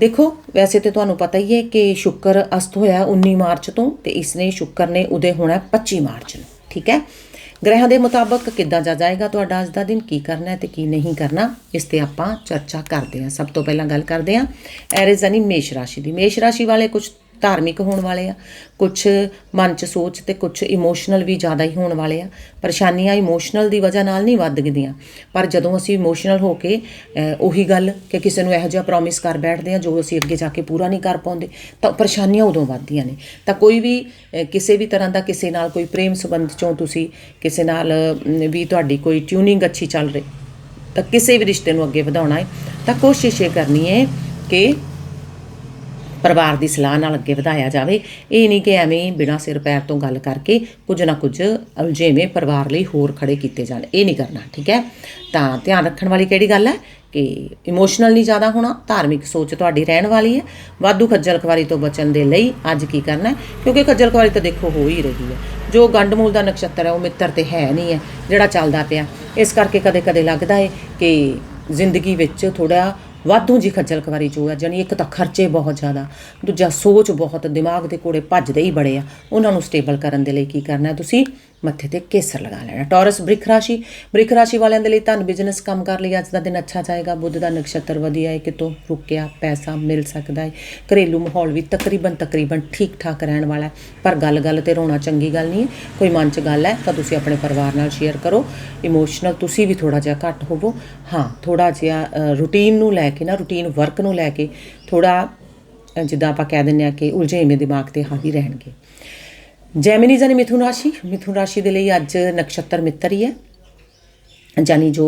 Speaker 1: ਦੇਖੋ, ਵੈਸੇ ਤੇ ਤੁਹਾਨੂੰ ਪਤਾ ਹੀ ਹੈ ਕਿ ਸ਼ੁੱਕਰ ਅਸਤ ਹੋਇਆ 19 ਮਾਰਚ ਤੋਂ ਤੇ ਇਸਨੇ ਸ਼ੁੱਕਰ ਨੇ ਉਦੇ ਹੋਣਾ 25 ਮਾਰਚ ਨੂੰ, ਠੀਕ ਹੈ? ਗ੍ਰਹਿਾਂ ਦੇ ਮੁਤਾਬਕ ਕਿੱਦਾਂ ਜਾ ਜਾਏਗਾ ਤੁਹਾਡਾ ਅੱਜ ਦਾ ਦਿਨ, ਕੀ ਕਰਨਾ ਹੈ ਤੇ ਕੀ ਨਹੀਂ ਕਰਨਾ, ਇਸ ਤੇ ਆਪਾਂ ਚਰਚਾ ਕਰਦੇ ਹਾਂ। ਸਭ ਤੋਂ ਪਹਿਲਾਂ ਗੱਲ ਕਰਦੇ ਹਾਂ ਐਰਿਜ਼ ਯਾਨੀ ਮੇਸ਼ ਰਾਸ਼ੀ ਦੀ। ਮੇਸ਼ ਰਾਸ਼ੀ ਵਾਲੇ ਕੁਝ ਧਾਰਮਿਕ ਹੋਣ ਵਾਲੇ ਆ ਕੁਝ ਮਨ ਚ ਸੋਚ ਤੇ ਕੁਝ ਇਮੋਸ਼ਨਲ ਵੀ ਜ਼ਿਆਦਾ ਹੀ ਹੋਣ ਵਾਲੇ ਆ। ਪਰੇਸ਼ਾਨੀਆਂ ਇਮੋਸ਼ਨਲ ਦੀ ਵਜ੍ਹਾ ਨਾਲ ਨਹੀਂ ਵੱਧਦੀਆਂ, ਪਰ ਜਦੋਂ ਅਸੀਂ ਇਮੋਸ਼ਨਲ ਹੋ ਕੇ ਉਹੀ ਗੱਲ ਕਿ ਕਿਸੇ ਨੂੰ ਇਹੋ ਜਿਹਾ ਪ੍ਰੋਮਿਸ ਕਰ ਬੈਠਦੇ ਆ ਜੋ ਅਸੀਂ ਅੱਗੇ ਜਾ ਕੇ ਪੂਰਾ ਨਹੀਂ ਕਰ ਪਾਉਂਦੇ, ਤਾਂ ਪਰੇਸ਼ਾਨੀਆਂ ਉਦੋਂ ਵੱਧਦੀਆਂ ਨੇ। ਤਾਂ ਕੋਈ ਵੀ ਕਿਸੇ ਵੀ ਤਰ੍ਹਾਂ ਦਾ ਕਿਸੇ ਨਾਲ ਕੋਈ ਪ੍ਰੇਮ ਸੰਬੰਧ ਚੋਂ ਤੁਸੀਂ ਕਿਸੇ ਨਾਲ ਵੀ ਤੁਹਾਡੀ ਕੋਈ ਟਿਊਨਿੰਗ ਅੱਛੀ ਚੱਲ ਰਹੀ, ਤਾਂ ਕਿਸੇ ਵੀ ਰਿਸ਼ਤੇ ਨੂੰ ਅੱਗੇ ਵਧਾਉਣਾ ਹੈ, ਤਾਂ ਕੋਸ਼ਿਸ਼ ਇਹ ਕਰਨੀ ਹੈ ਕਿ ਪਰਿਵਾਰ ਦੀ ਸਲਾਹ ਨਾਲ ਅੱਗੇ ਵਧਾਇਆ ਜਾਵੇ। ਇਹ ਨਹੀਂ ਕਿ ਐਵੇਂ ਬਿਨਾਂ ਸਿਰ ਪੈਰ ਤੋਂ ਗੱਲ ਕਰਕੇ ਕੁਝ ਨਾ ਕੁਝ ਉਲਝੇਵੇਂ ਪਰਿਵਾਰ ਲਈ ਹੋਰ ਖੜੇ ਕੀਤੇ ਜਾਣ। ਇਹ ਨਹੀਂ ਕਰਨਾ, ਠੀਕ ਹੈ? ਤਾਂ ਧਿਆਨ ਰੱਖਣ ਵਾਲੀ ਕਿਹੜੀ ਗੱਲ ਹੈ? ਕਿ ਇਮੋਸ਼ਨਲ ਨਹੀਂ ਜ਼ਿਆਦਾ ਹੋਣਾ, ਧਾਰਮਿਕ ਸੋਚ ਤੁਹਾਡੀ ਰਹਿਣ ਵਾਲੀ ਹੈ। ਵਾਧੂ ਖੱਜਲ ਖਵਾਰੀ ਤੋਂ ਬਚਣ ਦੇ ਲਈ ਅੱਜ ਕੀ ਕਰਨਾ ਕਿਉਂਕਿ ਖੱਜਲ ਖਵਾਰੀ ਤਾਂ ਦੇਖੋ ਹੋ ਹੀ ਰਹੀ ਹੈ। ਜੋ ਗੰਡਮੂਲ ਦਾ ਨਕਸ਼ਤਰ ਹੈ, ਉਹ ਮਿੱਤਰ ਤੇ ਹੈ ਨਹੀਂ ਹੈ, ਜਿਹੜਾ ਚੱਲਦਾ ਪਿਆ। ਇਸ ਕਰਕੇ ਕਦੇ-ਕਦੇ ਲੱਗਦਾ ਹੈ ਕਿ ਜ਼ਿੰਦਗੀ ਵਿੱਚ ਥੋੜਾ ਵਾਧੂ ਜੀ ਖੱਜਲ ਖਵਾਰੀ ਜੋ ਆ ਜਾਨੀ ਇੱਕ ਤਾਂ ਖਰਚੇ ਬਹੁਤ ਜ਼ਿਆਦਾ, ਦੂਜਾ ਸੋਚ ਬਹੁਤ, ਦਿਮਾਗ ਦੇ ਕੋੜੇ ਭੱਜਦੇ ਹੀ ਬੜੇ ਆ। ਉਹਨਾਂ ਨੂੰ ਸਟੇਬਲ ਕਰਨ ਦੇ ਲਈ ਕੀ ਕਰਨਾ ਤੁਸੀਂ? ਮੱਥੇ ਤੇ ਕੇਸਰ ਲਗਾ ਲੈਣਾ। ਟੌਰਸ ਬ੍ਰਿਖ ਰਾਸ਼ੀ ਬ੍ਰਿਖ ਰਾਸ਼ੀ ਵਾਲਿਆਂ ਦੇ ਲਈ ਧਨ ਬਿਜ਼ਨਸ ਕੰਮ ਕਰ ਲਈ ਅੱਜ ਦਾ ਦਿਨ ਅੱਛਾ ਜਾਏਗਾ। ਬੁੱਧ ਦਾ ਨਕਸ਼ਤਰ ਵਧੀਆ ਹੈ ਕਿਤੋਂ ਰੁਕਿਆ ਪੈਸਾ ਮਿਲ ਸਕਦਾ ਹੈ ਘਰੇਲੂ ਮਾਹੌਲ ਵੀ ਤਕਰੀਬਨ ਤਕਰੀਬਨ ਠੀਕ ਠਾਕ ਰਹਿਣ ਵਾਲਾ ਹੈ ਪਰ ਗੱਲ-ਗੱਲ ਤੇ ਰੋਣਾ ਚੰਗੀ ਗੱਲ ਨਹੀਂ ਹੈ ਕੋਈ ਮਨ 'ਚ ਗੱਲ ਹੈ ਤਾਂ ਤੁਸੀਂ ਆਪਣੇ ਪਰਿਵਾਰ ਨਾਲ ਸ਼ੇਅਰ ਕਰੋ। ਇਮੋਸ਼ਨਲ ਤੁਸੀਂ ਵੀ ਥੋੜਾ ਜਿਹਾ ਘੱਟ ਹੋਵੋ। ਹਾਂ ਥੋੜਾ ਜਿਹਾ ਰੂਟੀਨ ਨੂੰ ਲੈ ਕੇ ਨਾ ਰੂਟੀਨ ਵਰਕ ਨੂੰ ਲੈ ਕੇ ਥੋੜਾ ਜਿੱਦਾਂ ਆਪਾਂ ਕਹਿ ਦਿੰਦੇ ਆ ਕਿ ਉਲਝੇ ਉਲਝੇਵੇਂ ਦਿਮਾਗ ਤੇ ਹਾਵੀ ਰਹਿਣਗੇ। ਜੈਮਿਨੀ ਜਾਨੀ ਮਿਥੁਨ ਰਾਸ਼ੀ। ਮਿਥੁਨ ਰਾਸ਼ੀ ਦੇ ਲਈ ਅੱਜ ਨਕਸ਼ਤਰ ਮਿੱਤਰ ਹੀ। ਹੈ ਜਾਨੀ ਜੋ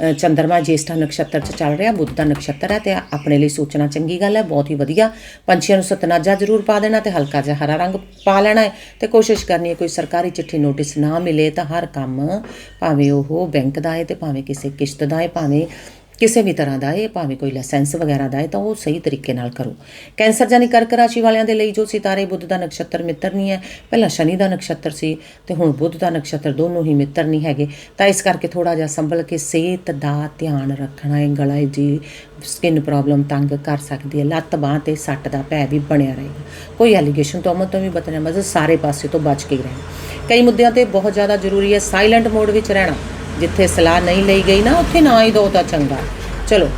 Speaker 1: ਅ, ਚੰਦਰਮਾ ਜੇਸ਼ਠਾ ਨਕਸ਼ਤਰ ਚ ਚੱਲ ਰਿਹਾ ਬੁੱਧ ਦਾ ਨਕਸ਼ਤਰ ਹੈ ਤੇ ਆਪਣੇ ਲਈ ਸੋਚਣਾ ਚੰਗੀ ਗੱਲ ਹੈ ਬਹੁਤ ਹੀ ਵਧੀਆ। ਪੰਛੀਆਂ ਨੂੰ ਸਤਨਾਜਾ ਜ਼ਰੂਰ ਪਾ ਦੇਣਾ ਤੇ ਹਲਕਾ ਜਿਹਾ ਹਰਾ ਰੰਗ ਪਾ ਲੈਣਾ ਹੈ ਤੇ ਕੋਸ਼ਿਸ਼ ਕਰਨੀ ਹੈ ਕੋਈ ਸਰਕਾਰੀ ਚਿੱਠੀ ਨੋਟਿਸ ਨਾ ਮਿਲੇ ਤਾਂ ਹਰ ਕੰਮ ਭਾਵੇਂ ਉਹ ਬੈਂਕ ਦਾ ਹੈ ਤੇ ਭਾਵੇਂ ਕਿਸੇ ਕਿਸ਼ਤ ਦਾ ਹੈ ਭਾਵੇਂ ਕਿਸੇ ਵੀ ਤਰ੍ਹਾਂ ਦਾ ਇਹ, ਭਾਵੇਂ ਕੋਈ ਲਾਇਸੈਂਸ ਵਗੈਰਾ ਦਾ ਹੈ, ਤਾਂ ਉਹ ਸਹੀ ਤਰੀਕੇ ਨਾਲ ਕਰੋ। ਕੈਂਸਰ ਜਾਨੀ ਕਰਕ ਰਾਸ਼ੀ ਵਾਲਿਆਂ ਦੇ ਲਈ ਜੋ ਸਿਤਾਰੇ ਬੁੱਧ ਦਾ ਨਕਸ਼ਤਰ ਮਿੱਤਰ ਨਹੀਂ ਹੈ। ਪਹਿਲਾਂ ਸ਼ਨੀ ਦਾ ਨਕਸ਼ਤਰ ਸੀ ਤੇ ਹੁਣ ਬੁੱਧ ਦਾ ਨਕਸ਼ਤਰ ਦੋਨੋਂ ਹੀ ਮਿੱਤਰ ਨਹੀਂ ਹੈਗੇ। ਤਾਂ ਇਸ ਕਰਕੇ ਥੋੜਾ ਜਿਹਾ ਸੰਭਲ ਕੇ ਸਿਹਤ ਦਾ ਧਿਆਨ ਰੱਖਣਾ ਹੈ ਗਲਾ ਜੀ ਸਕਿਨ ਪ੍ਰੋਬਲਮ ਤੰਗ ਕਰ ਸਕਦੀ ਹੈ। ਲੱਤ, ਬਾਹ ਤੇ ਸੱਟ ਦਾ ਭੈ ਵੀ ਬਣਿਆ ਰਹੇਗਾ। ਕੋਈ ਐਲੀਗੇਸ਼ਨ ਤੋਂ ਅਮਨ ਤੋਂ ਵੀ ਬਚਣਾ ਮਤਲਬ ਸਾਰੇ ਪਾਸੇ ਤੋਂ ਬਚ ਕੇ ਹੀ ਰਹਿਣਾ। ਕਈ ਮੁੱਦਿਆਂ ਤੇ ਬਹੁਤ ਜ਼ਿਆਦਾ ਜ਼ਰੂਰੀ ਹੈ। ਸਾਇਲੈਂਟ ਮੋਡ ਵਿੱਚ ਰਹਿਣਾ। ਜਿੱਥੇ ਸਲਾਹ ਨਹੀਂ ਲਈ ਗਈ ਨਾ, ਉੱਥੇ ਨਾ ਹੀ ਦੋ ਤਾਂ ਚੰਗਾ। ਚਲੋ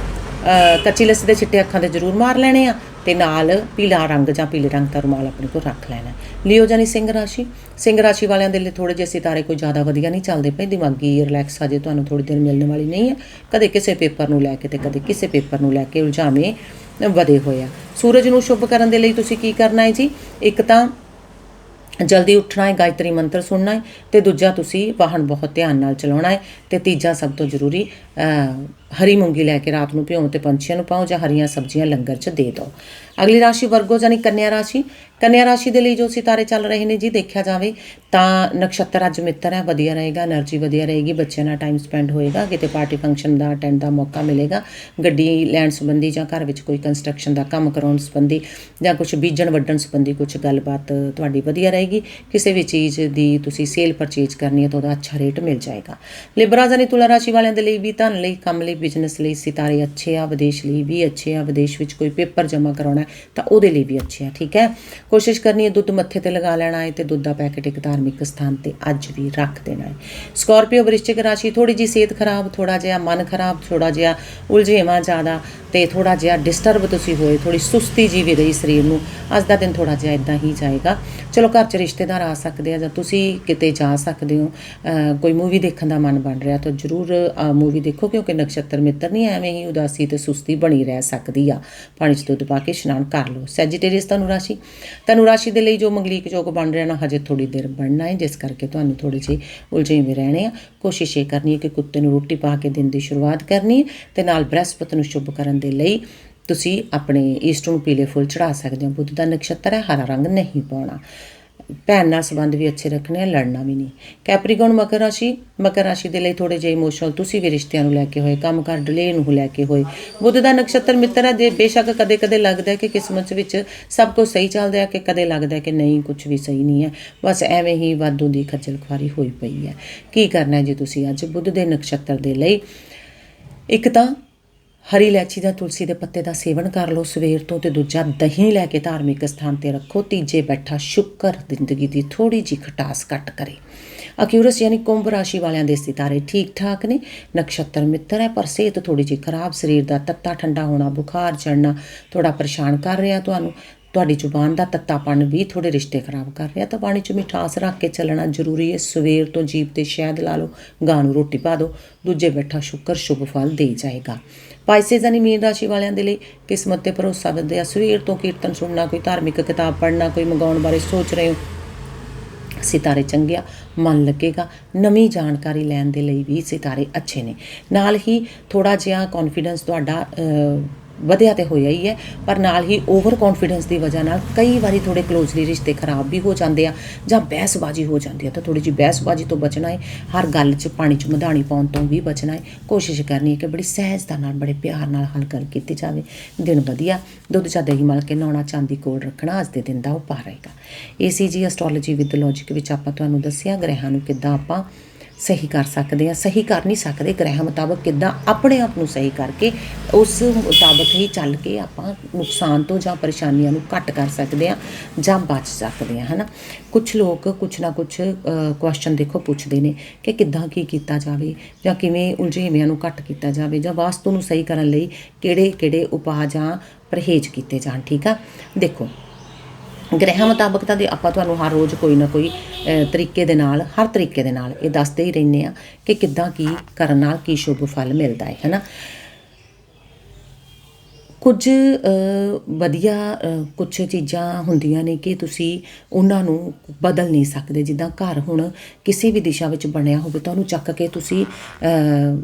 Speaker 1: ਕੱਚੀ ਲੱਸੀ ਦੇ ਚਿੱਟੇ ਅੱਖਾਂ ਤੇ ਜ਼ਰੂਰ ਮਾਰ ਲੈਣੇ ਆ ਤੇ ਨਾਲ ਪੀਲਾ ਰੰਗ ਜਾਂ ਪੀਲੇ ਰੰਗ ਦਾ ਰੁਮਾਲ ਆਪਣੇ ਕੋਲ ਰੱਖ ਲੈਣਾ। ਲਿਓ ਜਾਨੀ ਸਿੰਘ ਰਾਸ਼ੀ। ਸਿੰਘ ਰਾਸ਼ੀ ਵਾਲਿਆਂ ਦੇ ਲਈ ਥੋੜੇ ਜਿਹੇ ਸਿਤਾਰੇ ਕੋਈ ਜ਼ਿਆਦਾ ਵਧੀਆ ਨਹੀਂ ਚੱਲਦੇ ਪਏ। ਦਿਮਾਗੀ ਰਿਲੈਕਸ ਅਜੇ ਤੁਹਾਨੂੰ ਥੋੜੀ ਦੇਰ ਮਿਲਣ ਵਾਲੀ ਨਹੀਂ ਹੈ ਕਦੇ ਕਿਸੇ ਪੇਪਰ ਨੂੰ ਲੈ ਕੇ ਤੇ ਕਦੇ ਕਿਸੇ ਪੇਪਰ ਨੂੰ ਲੈ ਕੇ ਉਲਝਾਵੇਂ ਵਧੇ ਹੋਏ ਆ। ਸੂਰਜ ਨੂੰ ਸ਼ੁਭ ਕਰਨ ਦੇ ਲਈ ਤੁਸੀਂ ਕੀ ਕਰਨਾ ਹੈ ਜੀ? ਇੱਕ ਤਾਂ ਜਲਦੀ ਉੱਠਣਾ ਹੈ, ਗਾਇਤਰੀ ਮੰਤਰ ਸੁਣਨਾ ਹੈ ਤੇ ਦੂਜਾ ਤੁਸੀਂ ਵਾਹਨ ਬਹੁਤ ਧਿਆਨ ਨਾਲ ਚਲਾਉਣਾ ਹੈ ਤੇ ਤੀਜਾ ਸਭ ਤੋਂ ਜ਼ਰੂਰੀ ਹਰੀ ਮੂੰਗੀ ਲੈ ਕੇ ਰਾਤ ਨੂੰ ਭਿਉਂ ਤੇ ਪੰਛੀਆਂ ਨੂੰ ਪਾਓ ਜਾਂ ਹਰੀਆਂ ਸਬਜ਼ੀਆਂ ਲੰਗਰ 'ਚ ਦੇ ਦਿਓ। ਅਗਲੀ ਰਾਸ਼ੀ ਵਰਗੋ ਜਾਨੀ ਕੰਨਿਆ ਰਾਸ਼ੀ। ਕੰਨਿਆ ਰਾਸ਼ੀ ਦੇ ਲਈ ਜੋ ਸਿਤਾਰੇ ਚੱਲ ਰਹੇ ਨੇ ਜੀ, ਦੇਖਿਆ ਜਾਵੇ ਤਾਂ ਨਕਸ਼ਤਰ ਅੱਜ ਮਿੱਤਰ ਹੈ, ਵਧੀਆ ਰਹੇਗਾ એનર્ਜੀ ਵਧੀਆ ਰਹੇਗੀ, ਬੱਚਿਆਂ ਨਾਲ ਟਾਈਮ ਸਪੈਂਡ ਹੋਏਗਾ, ਕਿਤੇ ਪਾਰਟੀ ਫੰਕਸ਼ਨ ਦਾ ਅਟੈਂਡ ਦਾ ਮੌਕਾ ਮਿਲੇਗਾ, ਗੱਡੀ ਲੈਣ ਸੰਬੰਧੀ ਜਾਂ ਘਰ ਵਿੱਚ ਕੋਈ ਕੰਸਟਰਕਸ਼ਨ ਦਾ ਕੰਮ ਕਰਾਉਣ ਸੰਬੰਧੀ ਜਾਂ ਕੁਝ ਬੀਜਣ ਵੱਢਣ ਸੰਬੰਧੀ ਕੁਝ ਗੱਲਬਾਤ ਤੁਹਾਡੀ ਵਧੀਆ ਰਹੇਗੀ। ਕਿਸੇ ਵੀ ਚੀਜ਼ ਦੀ ਤੁਸੀਂ ਸੇਲ ਪਰਚੇਜ ਕਰਨੀ ਹੈ ਤਾਂ ਉਹਦਾ ਅੱਛਾ ਰੇਟ ਮਿਲ ਜਾਏਗਾ। ਲਿਬਰਾ ਜਾਨੀ ਤੁਲਾ ਰਾਸ਼ੀ ਵਾਲਿਆਂ ਦੇ ਲਈ ਵੀ ਧਨ ਲਈ, ਕੰਮ ਲਈ ਬਿਜ਼ਨਸ ਲਈ ਸਿਤਾਰੇ ਅੱਛੇ ਆ, ਵਿਦੇਸ਼ ਲਈ ਵੀ ਅੱਛੇ ਆ, ਵਿਦੇਸ਼ ਵਿੱਚ ਕੋਈ ਪੇਪਰ ਜਮ੍ਹਾਂ ਕਰਾਉਣਾ ਤਾਂ ਉਹਦੇ ਲਈ ਵੀ ਅੱਛੇ ਆ, ਠੀਕ ਹੈ? ਕੋਸ਼ਿਸ਼ ਕਰਨੀ ਹੈ ਦੁੱਧ ਮੱਥੇ ਤੇ ਲਗਾ ਲੈਣਾ ਹੈ ਤੇ ਦੁੱਧ ਦਾ ਪੈਕੇਟ ਇੱਕ ਧਾਰਮਿਕ ਸਥਾਨ ਤੇ ਅੱਜ ਵੀ ਰੱਖ ਦੇਣਾ ਹੈ। ਸਕਾਰਪੀਓ ਵਰਿਸ਼ਚਿਕ ਰਾਸ਼ੀ ਥੋੜੀ ਜੀ ਸਿਹਤ ਖਰਾਬ ਥੋੜਾ ਜਿਹਾ ਮਨ ਖਰਾਬ ਥੋੜਾ ਜਿਹਾ ਉਲਝੇਵਾਂ ਜ਼ਿਆਦਾ ਤੇ ਥੋੜਾ ਜਿਹਾ ਡਿਸਟਰਬ ਤੁਸੀਂ ਹੋਏ ਥੋੜੀ ਸੁਸਤੀ ਜੀ ਵੀ ਰਹੀ ਸਰੀਰ ਨੂੰ, ਅੱਜ ਦਾ ਦਿਨ ਥੋੜਾ ਜਿਹਾ ਇਦਾਂ ਹੀ ਜਾਏਗਾ। ਚਲੋ, ਘਰ 'ਚ ਰਿਸ਼ਤੇਦਾਰ ਆ ਸਕਦੇ ਆ ਜਾਂ ਤੁਸੀਂ ਕਿਤੇ ਜਾ ਸਕਦੇ ਹੋ ਕੋਈ ਮੂਵੀ ਦੇਖਣ ਦਾ ਮਨ ਬਣ ਰਿਹਾ ਤਾਂ ਜਰੂਰ ਮੂਵੀ ਦੇਖੋ, ਕਿਉਂਕਿ ਨਕਸ਼ਤਰ ਮਿੱਤਰ ਨਹੀਂ, ਐਵੇਂ ਹੀ ਉਦਾਸੀ ਤੇ ਸੁਸਤੀ ਬਣੀ ਰਹਿ ਸਕਦੀ ਆ। ਪਾਣੀ 'ਚ ਦੁੱਧ ਪਾ ਕੇ ਇਸ਼ਨਾਨ ਕਰ ਲਓ। ਸੈਜੀਟੇਰੀਅਸ ਧਨੁ ਰਾਸ਼ੀ ਧਨੁ ਰਾਸ਼ੀ ਦੇ ਲਈ ਜੋ ਮੰਗਲੀਕ ਯੋਗ ਬਣ ਰਿਹਾ ਨਾ, ਹਜੇ ਥੋੜੀ ਦੇਰ ਬਣਨਾ ਹੈ, ਜਿਸ ਕਰਕੇ ਤੁਹਾਨੂੰ ਥੋੜ੍ਹੀ ਜਿਹੀ ਉਲਝੇ ਉਲਝੇਵੇਂ ਰਹਿਣੇ ਆ। ਕੋਸ਼ਿਸ਼ ਇਹ ਕਰਨੀ ਹੈ ਕਿ ਕੁੱਤੇ ਨੂੰ ਰੋਟੀ ਪਾ ਕੇ ਦਿਨ ਦੀ ਸ਼ੁਰੂਆਤ ਕਰਨੀ ਹੈ ਤੇ ਨਾਲ ਬ੍ਰਹਸਪਤ ਨੂੰ ਸ਼ੁਭ ਕਰਨ ਦੇ ਲਈ ਤੁਸੀਂ ਆਪਣੇ ਈਸਟ ਨੂੰ ਪੀਲੇ ਫੁੱਲ ਚੜਾ ਸਕਦੇ ਹੋ। ਬੁੱਧ ਦਾ ਨਕਸ਼ਤਰ ਹੈ, ਹਰਾ ਰੰਗ ਨਹੀਂ ਪਾਉਣਾ। ਭੈਣ ਨਾਲ ਸੰਬੰਧ ਵੀ ਅੱਛੇ ਰੱਖਣੇ ਆ, ਲੜਨਾ ਵੀ ਨਹੀਂ। ਕੈਪਰੀਕੌਨ ਮਕਰ ਰਾਸ਼ੀ ਮਕਰ ਰਾਸ਼ੀ ਦੇ ਲਈ ਥੋੜੇ ਜਿਹੇ ਇਮੋਸ਼ਨਲ ਤੁਸੀਂ ਵੀ ਰਿਸ਼ਤਿਆਂ ਨੂੰ ਲੈ ਕੇ ਹੋਏ, ਕੰਮ ਕਰ ਡਿਲੇ ਨੂੰ ਲੈ ਕੇ ਹੋਏ। ਬੁੱਧ ਦਾ ਨਕਸ਼ਤਰ ਮਿੱਤਰ ਹੈ, ਜੇ ਬੇਸ਼ੱਕ ਕਦੇ ਕਦੇ ਲੱਗਦਾ ਹੈ ਕਿ ਕਿਸਮਤ ਵਿੱਚ ਸਭ ਕੁਝ ਸਹੀ ਚੱਲਦਾ ਹੈ, ਕਿ ਕਦੇ ਲੱਗਦਾ ਹੈ ਕਿ ਨਹੀਂ, ਕੁਝ ਵੀ ਸਹੀ ਨਹੀਂ ਹੈ, ਬਸ ਐਵੇਂ ਹੀ ਵਾਧੂ ਦੀ ਖੱਜਲ ਖੁਆਰੀ ਹੋਈ ਪਈ ਹੈ। ਕੀ ਕਰਨਾ ਜੇ ਤੁਸੀਂ ਅੱਜ ਬੁੱਧ ਦੇ ਨਕਸ਼ਤਰ ਦੇ ਲਈ? ਇੱਕ ਤਾਂ ਹਰੀ ਇਲਾਇਚੀ ਦਾ ਤੁਲਸੀ ਦੇ ਪੱਤੇ ਦਾ ਸੇਵਨ ਕਰ ਲਓ। ਸਵੇਰ ਤੋਂ ਤੇ ਦੂਜਾ ਦਹੀਂ ਲੈ ਕੇ ਧਾਰਮਿਕ ਸਥਾਨ ਤੇ ਰੱਖੋ। ਤੀਜੇ ਬੈਠਾ ਸ਼ੁਕਰ, ਜ਼ਿੰਦਗੀ ਦੀ ਥੋੜੀ ਜੀ ਖਟਾਸ ਕੱਟ ਕਰੇ। ਅਕਿਊਰਸ ਯਾਨੀ ਕੁੰਭ ਰਾਸ਼ੀ ਵਾਲਿਆਂ ਦੇ ਸਿਤਾਰੇ ਠੀਕ ਠਾਕ ਨੇ। ਨਕਸ਼ਤਰ ਮਿੱਤਰ ਹੈ, ਪਰ ਸਿਹਤ ਥੋੜੀ ਜੀ ਖਰਾਬ। ਸਰੀਰ ਦਾ ਤੱਤਾ ਠੰਡਾ ਹੋਣਾ, ਬੁਖਾਰ ਚੜਨਾ ਥੋੜਾ ਪਰੇਸ਼ਾਨ ਕਰ ਰਿਹਾ ਤੁਹਾਨੂੰ। ਤੁਹਾਡੀ ਜ਼ੁਬਾਨ ਦਾ ਤੱਤਾਪਣ ਵੀ ਤੁਹਾਡੇ ਰਿਸ਼ਤੇ ਖਰਾਬ ਕਰ ਰਿਹਾ, ਤਾਂ ਪਾਣੀ 'ਚ ਮਿਠਾਸ ਰੱਖ ਕੇ ਚੱਲਣਾ ਜ਼ਰੂਰੀ ਹੈ। ਸਵੇਰ ਤੋਂ ਜੀਭ ਤੇ ਸ਼ਹਿਦ ਲਾ ਲਓ, ਗਾਂ ਨੂੰ ਰੋਟੀ ਪਾ ਦਿਓ, ਦੂਜੇ ਬੈਠਾ ਸ਼ੁਕਰ, ਸ਼ੁਭ ਫਲ ਦੇ ਜਾਏਗਾ। ਪਾਈਸੇਸ ਯਾਨੀ ਮੀਨ ਰਾਸ਼ੀ ਵਾਲਿਆਂ ਦੇ ਲਈ ਕਿਸਮਤ ਤੇ ਭਰੋਸਾ ਵਧਿਆ। ਸਵੇਰ ਤੋਂ ਕੀਰਤਨ ਸੁਣਨਾ, ਕੋਈ ਧਾਰਮਿਕ ਕਿਤਾਬ ਪੜ੍ਹਨਾ, ਕੋਈ ਮੰਗਾਉਣ ਬਾਰੇ ਸੋਚ ਰਹੇ ਹੋ, ਸਿਤਾਰੇ ਚੰਗਿਆ, ਮਨ ਲੱਗੇਗਾ। ਨਵੀਂ ਜਾਣਕਾਰੀ ਲੈਣ ਦੇ ਲਈ ਵੀ ਸਿਤਾਰੇ ਅੱਛੇ ਨੇ। ਨਾਲ ਹੀ ਥੋੜਾ ਜਿਹਾ ਕੌਨਫੀਡੈਂਸ ਤੁਹਾਡਾ ਵਧਿਆ ਤੇ ਹੋਇਆ ਹੀ ਹੈ, ਪਰ ਨਾਲ ਹੀ ਓਵਰ ਕੌਨਫੀਡੈਂਸ ਦੀ ਵਜ੍ਹਾ ਨਾਲ ਕਈ ਵਾਰੀ ਥੋੜੇ ਕਲੋਜ਼ਲੀ ਰਿਸ਼ਤੇ ਖਰਾਬ ਵੀ ਹੋ ਜਾਂਦੇ ਆ ਜਾਂ ਬਹਿਸਬਾਜ਼ੀ ਹੋ ਜਾਂਦੀ ਹੈ ਤਾਂ ਥੋੜੀ ਜਿਹੀ ਬਹਿਸਬਾਜ਼ੀ ਤੋਂ ਬਚਣਾ ਹੈ ਹਰ ਗੱਲ 'ਚ ਪਾਣੀ 'ਚ ਮਧਾਣੀ ਪਾਉਣ ਤੋਂ ਵੀ ਬਚਣਾ ਹੈ ਕੋਸ਼ਿਸ਼ ਕਰਨੀ ਹੈ ਕਿ ਬੜੀ ਸਹਿਜਤਾ ਨਾਲ, ਬੜੇ ਪਿਆਰ ਨਾਲ ਹੱਲ ਕਰ ਕੀਤੀ ਜਾਵੇ। ਦਿਨ ਵਧੀਆ, ਦੁੱਧ ਚਾਹ ਦਹੀਂ ਮਲ ਕੇ ਨਹਾਉਣਾ ਚਾਂਦੀ ਕੋਲ ਰੱਖਣਾ, ਅੱਜ ਦੇ ਦਿਨ ਦਾ ਉਪਾਅ ਰਹੇਗਾ। ਏਸੀਜੀ ਐਸਟ੍ਰੋਲੋਜੀ ਵਿਦ ਲੌਜੀਕ ਵਿੱਚ ਆਪਾਂ ਤੁਹਾਨੂੰ ਦੱਸਿਆ ਗ੍ਰਹਿਾਂ ਨੂੰ ਕਿੱਦਾਂ ਆਪਾਂ ਸਹੀ ਕਰ ਸਕਦੇ ਆ, ਸਹੀ ਕਰ ਨਹੀਂ ਸਕਦੇ। ਗ੍ਰਹਿ ਮੁਤਾਬਕ ਕਿੱਦਾਂ ਆਪਣੇ ਆਪ ਨੂੰ ਸਹੀ ਕਰਕੇ ਉਸ ਮੁਤਾਬਕ ਹੀ ਚੱਲ ਕੇ ਆਪਾਂ ਨੁਕਸਾਨ ਤੋਂ ਜਾਂ ਪਰੇਸ਼ਾਨੀਆਂ ਨੂੰ ਘੱਟ ਕਰ ਸਕਦੇ ਆ ਜਾਂ ਬਚ ਸਕਦੇ ਆ, ਹਨਾ? ਕੁਝ ਲੋਕ ਕੁਝ ਨਾ ਕੁਝ ਕੁਐਸਚਨ ਦੇਖੋ ਪੁੱਛਦੇ ਨੇ ਕਿ ਕਿੱਦਾਂ ਕੀ ਕੀਤਾ ਜਾਵੇ ਜਾਂ ਕਿਵੇਂ ਉਲਝੇਵਿਆਂ ਨੂੰ ਘੱਟ ਕੀਤਾ ਜਾਵੇ ਜਾਂ ਵਾਸਤੂ ਨੂੰ ਸਹੀ ਕਰਨ ਲਈ ਕਿਹੜੇ ਕਿਹੜੇ ਉਪਾਅ ਜਾਂ ਪਰਹੇਜ਼ ਕੀਤੇ ਜਾਣ, ਠੀਕ ਆ? ਦੇਖੋ ਗ੍ਰਹਿ ਮੁਤਾਬਕ ਤਾਂ ਦੇ ਆਪਾਂ ਤੁਹਾਨੂੰ ਹਰ ਰੋਜ਼ ਕੋਈ ਨਾ ਕੋਈ ਤਰੀਕੇ ਦੇ ਨਾਲ ਹਰ ਤਰੀਕੇ ਦੇ ਨਾਲ ਇਹ ਦੱਸਦੇ ਹੀ ਰਹਿੰਦੇ ਆ ਕਿ ਕਿੱਦਾਂ ਕੀ ਕਰਨ ਨਾਲ ਕੀ ਸ਼ੁਭ ਫਲ ਮਿਲਦਾ ਹੈ ਹਨਾ? ਕੁਝ ਵਧੀਆ ਅਹ, ਕੁਝ ਚੀਜ਼ਾਂ ਹੁੰਦੀਆਂ ਨੇ ਕਿ ਤੁਸੀਂ ਉਹਨਾਂ ਨੂੰ ਬਦਲ ਨਹੀਂ ਸਕਦੇ। ਜਿੱਦਾਂ ਘਰ ਹੁਣ ਕਿਸੇ ਵੀ ਦਿਸ਼ਾ ਵਿੱਚ ਬਣਿਆ ਹੋਵੇ ਤਾਂ ਉਹਨੂੰ ਚੱਕ ਕੇ ਤੁਸੀਂ ਅਹ,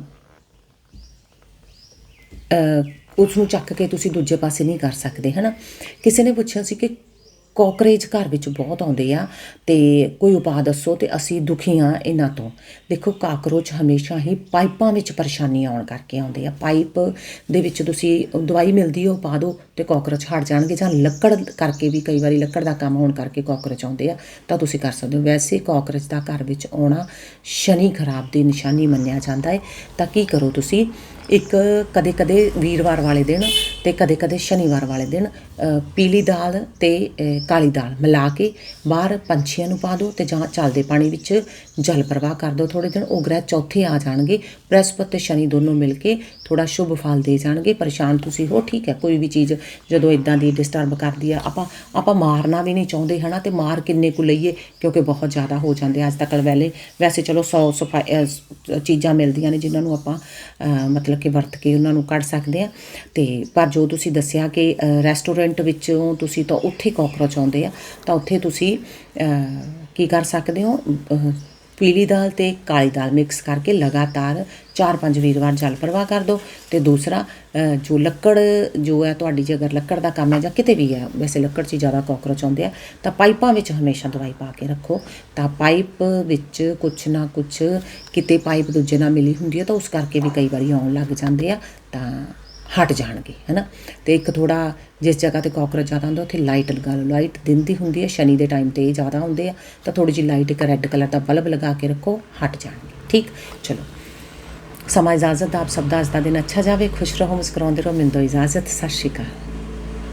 Speaker 1: ਉਸ ਨੂੰ ਚੱਕ ਕੇ ਤੁਸੀਂ ਦੂਜੇ ਪਾਸੇ ਨਹੀਂ ਕਰ ਸਕਦੇ ਹਨਾ? ਕਿਸੇ ਨੇ ਪੁੱਛਿਆ ਸੀ ਕਿ ਕੋਕਰੇਜ ਘਰ ਵਿੱਚ ਬਹੁਤ ਆਉਂਦੇ ਆ ਤੇ ਕੋਈ ਉਪਾਅ ਦੱਸੋ ਤੇ ਅਸੀਂ ਦੁਖੀ ਆ ਇਹਨਾਂ ਤੋਂ। ਦੇਖੋ ਕਾਕਰੋਚ ਹਮੇਸ਼ਾ ਹੀ ਪਾਈਪਾਂ ਵਿੱਚ ਪਰੇਸ਼ਾਨੀ ਆਉਣ ਕਰਕੇ ਆਉਂਦੇ ਆ। ਪਾਈਪ ਦੇ ਵਿੱਚ ਤੁਸੀਂ ਦਵਾਈ ਮਿਲਦੀ ਹੋ ਪਾ ਦਿਓ ਤੇ ਕੋਕਰੋਚ ਹਟ ਜਾਣਗੇ ਜਾਂ ਲੱਕੜ ਕਰਕੇ ਵੀ ਕਈ ਵਾਰੀ ਲੱਕੜ ਦਾ ਕੰਮ ਹੋਣ ਕਰਕੇ ਕੋਕਰੋਚ ਆਉਂਦੇ ਆ, ਤਾਂ ਤੁਸੀਂ ਕਰ ਸਕਦੇ ਹੋ। ਵੈਸੇ ਕਾਕਰੋਚ ਦਾ ਘਰ ਵਿੱਚ ਆਉਣਾ ਸ਼ਨੀ ਖਰਾਬ ਦੀ ਨਿਸ਼ਾਨੀ ਮੰਨਿਆ ਜਾਂਦਾ ਹੈ। ਤਾਂ ਕੀ ਕਰੋ ਤੁਸੀਂ? ਇੱਕ ਕਦੇ ਕਦੇ ਵੀਰਵਾਰ ਵਾਲੇ ਦਿਨ ਤੇ ਕਦੇ ਕਦੇ ਸ਼ਨੀਵਾਰ ਵਾਲੇ ਦਿਨ ਪੀਲੀ ਦਾਲ ਤੇ ਕਾਲੀ ਦਾਲ ਮਿਲਾ ਕੇ ਬਾਹਰ ਪੰਛੀਆਂ ਨੂੰ ਪਾ ਦਿਓ ਤੇ ਜਾਂ ਚੱਲਦੇ ਪਾਣੀ ਵਿੱਚ ਜਲ ਪ੍ਰਵਾਹ ਕਰ ਦਿਓ ਥੋੜੇ ਦਿਨ, ਉਹ ਗ੍ਰਹਿ ਚੌਥੇ ਆ ਜਾਣਗੇ ਬ੍ਰਹਸਪਤ ਤੇ ਸ਼ਨੀ ਦੋਨੋਂ ਮਿਲ ਕੇ ਥੋੜਾ ਸ਼ੁਭ ਫਲ ਦੇ ਜਾਣਗੇ ਪਰੇਸ਼ਾਨ ਤੁਸੀਂ ਹੋ, ਠੀਕ ਹੈ, ਕੋਈ ਵੀ ਚੀਜ਼ ਜਦੋਂ ਇਦਾਂ ਦੀ ਡਿਸਟਰਬ ਕਰਦੀ ਆ, ਆਪਾਂ ਆਪਾਂ ਮਾਰਨਾ ਵੀ ਨਹੀਂ ਚਾਹੁੰਦੇ, ਹਨਾ, ਤੇ ਮਾਰ ਕਿੰਨੇ ਕੁ ਲਈਏ, ਕਿਉਂਕਿ ਬਹੁਤ ਜ਼ਿਆਦਾ ਹੋ ਜਾਂਦੇ ਆ। ਅੱਜ ਤੱਕ ਵੇਲੇ ਵੈਸੇ ਚਲੋ 100 ਸਫ਼ਾਈ ਚੀਜ਼ਾਂ ਮਿਲਦੀਆਂ ਨੇ ਜਿਨ੍ਹਾਂ ਨੂੰ ਆਪਾਂ ਮਤਲਬ ਕਿ ਵਰਤ ਕੇ ਉਹਨਾਂ ਨੂੰ ਕੱਢ ਸਕਦੇ ਆ। ਤੇ ਪਰ ਜੋ ਤੁਸੀਂ ਦੱਸਿਆ ਕਿ ਰੈਸਟੋਰੈਂਟ ਵਿੱਚੋਂ ਤੁਸੀਂ ਤਾਂ ਉੱਥੇ ਕਾਕਰੋਚ ਆਉਂਦੇ ਆ, ਤਾਂ ਉੱਥੇ ਤੁਸੀਂ ਕੀ ਕਰ ਸਕਦੇ ਹੋ? ਪੀਲੀ ਦਾਲ ਤੇ ਕਾਲੀ ਦਾਲ ਮਿਕਸ ਕਰਕੇ ਲਗਾਤਾਰ 4-5 ਵੀਰਵਾਰ ਜਲ ਪ੍ਰਵਾਹ ਕਰ ਦਿਓ। ਤੇ ਦੂਸਰਾ ਜੋ ਲੱਕੜ, ਜੋ ਹੈ ਤੁਹਾਡੀ, ਜੇ ਅਗਰ ਲੱਕੜ ਦਾ ਕੰਮ ਹੈ ਜਾਂ ਕਿਤੇ ਵੀ ਹੈ, ਵੈਸੇ ਲੱਕੜ 'ਚ ਜ਼ਿਆਦਾ ਕਾਕਰੋਚ ਆਉਂਦੇ ਆ, ਤਾਂ ਪਾਈਪਾਂ ਵਿੱਚ ਹਮੇਸ਼ਾ ਦਵਾਈ ਪਾ ਕੇ ਰੱਖੋ। ਤਾਂ ਪਾਈਪ ਵਿੱਚ ਕੁਛ ਨਾ ਕੁਛ ਕਿਤੇ ਪਾਈਪ ਦੂਜੇ ਨਾਲ ਮਿਲੀ ਹੁੰਦੀ ਹੈ, ਤਾਂ ਉਸ ਕਰਕੇ ਵੀ ਕਈ ਵਾਰੀ ਆਉਣ ਲੱਗ ਜਾਂਦੇ ਆ, ਤਾਂ ਹਟ ਜਾਣਗੇ, ਹੈਨਾ? ਤੇ ਇੱਕ ਥੋੜਾ ਜਿਸ ਜਗ੍ਹਾ ਤੇ ਕਾਕਰੋਚ ਜ਼ਿਆਦਾ ਹੁੰਦਾ, ਉੱਥੇ ਲਾਈਟ ਲਗਾ ਲਓ। ਲਾਈਟ ਦਿਨ ਦੀ ਹੁੰਦੀ ਹੈ, ਸ਼ਨੀ ਦੇ ਟਾਈਮ ਤੇ ਜ਼ਿਆਦਾ ਹੁੰਦੇ ਆ। ਤਾਂ ਥੋੜੀ ਜਿਹੀ ਲਾਈਟ ਇੱਕ ਰੈੱਡ ਕਲਰ ਦਾ ਬਲਬ ਲਗਾ ਕੇ ਰੱਖੋ, ਹਟ ਜਾਣਗੇ। ਠੀਕ? ਚਲੋ। ਸਮਾਂ ਇਜਾਜ਼ਤ ਦਾ ਆਪ ਸਭ ਦਾ ਅੱਜ ਦਾ ਦਿਨ ਅੱਛਾ ਜਾਵੇ, ਖੁਸ਼ ਰਹੋ, ਮੁਸਕਰਾਉਂਦੇ ਰਹੋ, ਮਿਲਦੋ ਇਜਾਜ਼ਤ। ਸਤਿ ਸ਼੍ਰੀ ਅਕਾਲ।